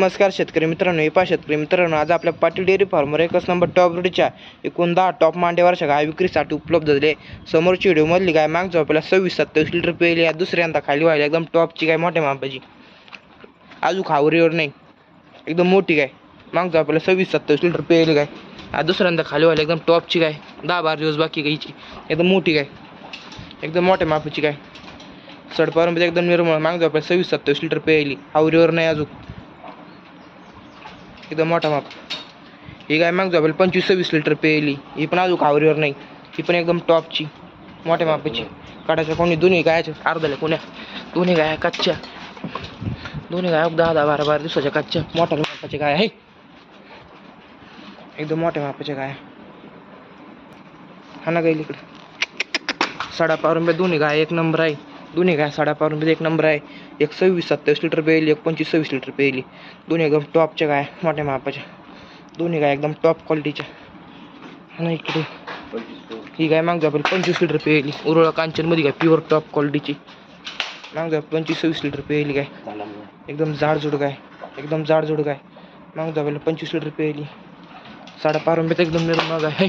नमस्कार शेतकरी मित्रांनो हे शेतकरी मित्रांनो आज आपल्या पाटील डेअरी फार्मवर एकच नंबर टॉप रोडच्या एकूण दहा टॉप मांडेवरच्या गाय विक्रीसाठी उपलब्ध झाले. समोरची व्हिडिओमधली गाय मागच्या आपल्याला सव्वीस सत्तावीस लिटर पेली आहे दुसऱ्यांदा खाली व्हायला एकदम टॉपची गाय मोठ्या मापाची. अजून खावरीवर नाही. एकदम मोठी गाय. मागच्या आपल्याला सव्वीस सत्तावीस लिटर पेली गाय. आज दुसऱ्यांदा खाली व्हायला एकदम टॉपची गाय. दहा बारा दिवस बाकी गायची एकदम मोठी गाय. एकदम मोठ्या मापाची गाय. सडपारंबी एकदम निर्मळ. मागतो आपल्याला सव्वीस सत्तावीस लिटर पेयली हावरीवर नाही अजून. एकदम मोठा माप. ही गाय मागतो आपल्याला पंचवीस सव्वीस लिटर पेयली ही पण अजून खावरीवर नाही. ही पण एकदम टॉपची मोठ्या मापाची. काढायच्या कोणी दोन्ही गायाच्या अर्धाल्या कोण्या? दोन्ही गाया कच्च्या. दोन्ही गाया दहा दहा बारा बारा दिवसाच्या कच्च्या. मोठ्या मापाच्या गाय आहे. एकदम मोठ्या मापाच्या गाय. हा ना गाईल इकडे. साडा पारुंब्या दोन्ही गाय. एक नंबर आहे. दोन्ही गाय साडा एक नंबर आहे. एक सव्वीस सत्तावीस लिटर पेयली एक पंचवीस सव्वीस लिटर पेयली दोन्ही एकदम टॉपच्या गाय मोठ्या मापाच्या. दोन्ही गाय एकदम टॉप क्वालिटीच्या आणि इकडे. ही गाय मागतो आपण पंचवीस लिटर पेयली उरळा कांचनमध्ये गाय प्युअर टॉप क्वालिटीची मागतो पंचवीस सव्वीस लिटर पेयली गाय. एकदम जाडजूड गाय. एकदम जाडजूड गाय. मागजा आपल्याला पंचवीस लिटर पेयली साडा पारुंब्यात एकदम निर्मळ गाय.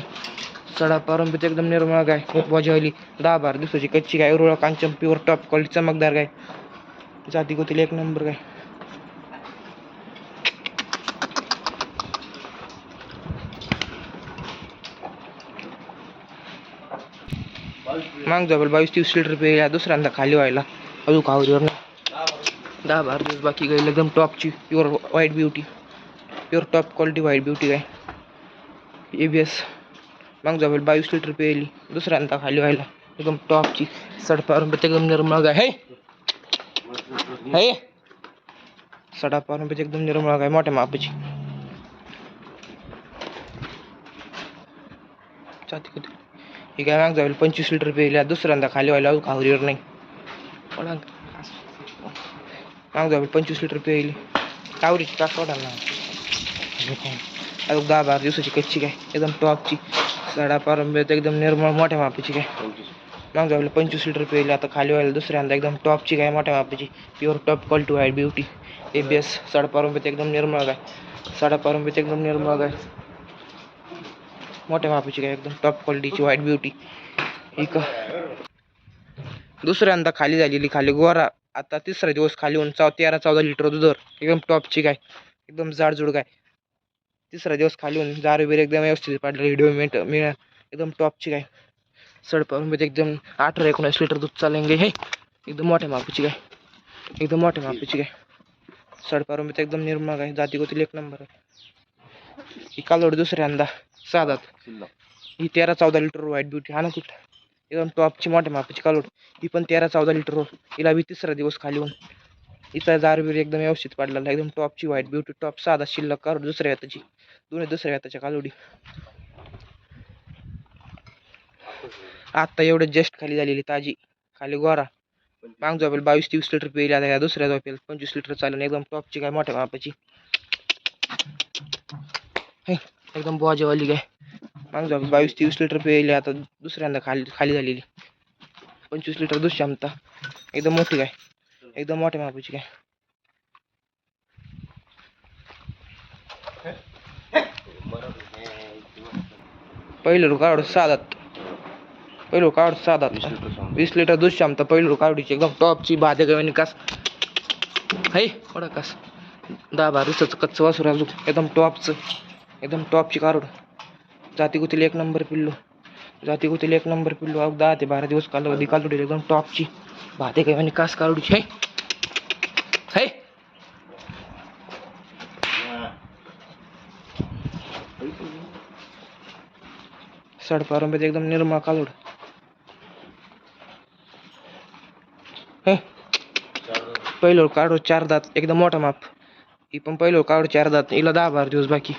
सडा पारंपरिक एकदम निर्मळ गाय. खूप वाजवली दहा बार दिवसाची कच्ची गाय रुळा कांचन प्युअर टॉप क्वालिटी चमकदार गाय. जाती गोतील एक नंबर गाय. माग जवळ बावीस तीस लिटर पे दुसऱ्यांदा खाली व्हायला. अजून कावरीवर नाही. दहा बारा दिवस बाकी गाय एकदम टॉपची pure white beauty pure top quality white beauty गाय. एबीएस एस मग जाईल बावीस लिटर पेली दुसऱ्यांदा खाली व्हायला. एकदम टॉपची सडपारंपे एकदम निर्मळ गाय है! है! सडापारंपे एकदम निर्मळ गाय मोठ्या मापाची. ही गाय मग जाईल पंचवीस लिटर पेली दुसऱ्यांदा खाली व्हायला अजून खावरीवर नाही. माग जाईल पंचवीस लिटर पेली कावरीची का सोडा ना. अजून दहा बारा दिवसाची कच्ची गाय एकदम टॉपची. साडा पारंब्यात एकदम निर्मळ मोठ्या मापाची काय? मग जाऊ पंचवीस लिटर पेली आता खाली व्हायला दुसऱ्यांदा एकदम टॉपची काय मोठ्या मापाची. Pure top quality white beauty A B S साडा पारंब्यात एकदम निर्मळ काय? साडा पारंब्यात एकदम निर्मळ काय? मोठ्या मापाची काय एकदम टॉप क्वालिटीची व्हाईट ब्युटी ही का दुसऱ्यांदा खाली झालेली खाली गोरा. आता तिसरा दिवस खाली होऊन चौ तेरा चौदा लिटर दुधर एकदम टॉपची गाय एकदम जाडजूड गाय तिसरा दिवस खाली होऊन जार वगैरे एकदम व्यवस्थित पाडलं. व्हिडिओ मिळत मिळा एकदम टॉपची गाय सडपारून एकदम अठरा एकोणीस लिटर दूध चालेंगे हे. एकदम मोठ्या मापाची गाय एकदम मोठ्या मापाची गाय सडपारून एकदम निर्मळ गाय जाती गोतील एक नंबर आहे. ही कालोड दुसऱ्यांदा साधात ही तेरा चौदा लिटर व्हाईट ब्युटी हा ना कुठं? एकदम टॉपची मोठ्या मापाची कालोड ही पण तेरा चौदा लिटर हिला बी तिसरा दिवस खाली होऊन. इथं जार एकदम व्यवस्थित पडलेला एकदम टॉपची व्हाईट ब्युटी टॉप साधा शिल्लक काढून दुसऱ्या हाताची. दोन्ही दुसऱ्या हाताच्या कालोडी आत्ता एवढं जस्ट खाली झालेली ताजी. खाली गोरा. माग झोपेल बावीस तेवीस लिटर पेली आता या दुसऱ्या झोपेल पंचवीस लिटर चालेल एकदम टॉपची काय मोठ्या मापाची हे एकदम बॉजेवाली काय. माग झोपेल बावीस तेवीस लिटर पेली आता दुसऱ्यांदा खाली खाली झालेली. पंचवीस लिटर दुसऱ्या क्षमता एकदम मोठी काय. एकदम मोठ्या मापाची काय? पहिलं काढ साधात पहिलं काढ साधात वीस लिटर दूध क्षमता पहिलं काढीची एकदम टॉपची बाधे गव्यानी कास. है एवढा कास. दहा बारा दिवसाचं कच्चं वासरू अजून. एकदम टॉपचं. एकदम टॉपची कारोड. जाती गुतील एक नंबर पिल्लू. जाती गुतील एक नंबर पिल्लू अग दहा ते बारा दिवस कालावधी कालोडी एकदम टॉपची. भाते गव्यानी कास काढूची है! है! एकदम निर्मळ कालोड. हे! पहिलो काढू चार दात एकदम मोठा माप. ही पण पहिलो काढू चार दात हिला दहा बारा दिवस बाकी.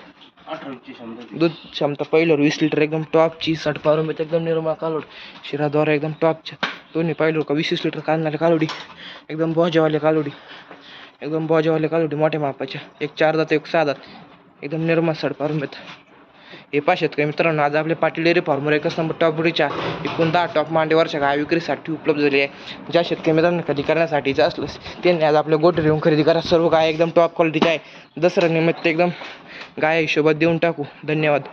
दूध क्षमता पहिल्यावर वीस लिटर एकदम टॉपची साठ पारुंब्यात एकदम निर्मळ कालोड. शिराद्वारा एकदम टॉपच्या दोन्ही पहिलं का वीस वीस लिटर काढणारे कालोडी. एकदम बॉजेवाले कालोडी. एकदम बॉजेवाले कालोडी मोठ्या मापाच्या एक चार दात एक सहा दात एकदम निर्मळ सड पारुंब्यात हे पहा काही मित्रांनो आज आपले पाटील डेअरी फॉर्मर एकच नंबर टॉप ब्रीच्या एकूण दहा टॉप मांडीवरच्या गाय विक्रीसाठी उपलब्ध झाली आहे. ज्या शेतकरी मित्रांनो खरेदी करण्यासाठीचं असलं त्यांनी आज आपल्या गोठे येऊन खरेदी करा. सर्व गाय एकदम टॉप क्वालिटीच्या आहे. दसऱ्या निमित्त एकदम गाय हिशोबात देऊन टाकू. धन्यवाद.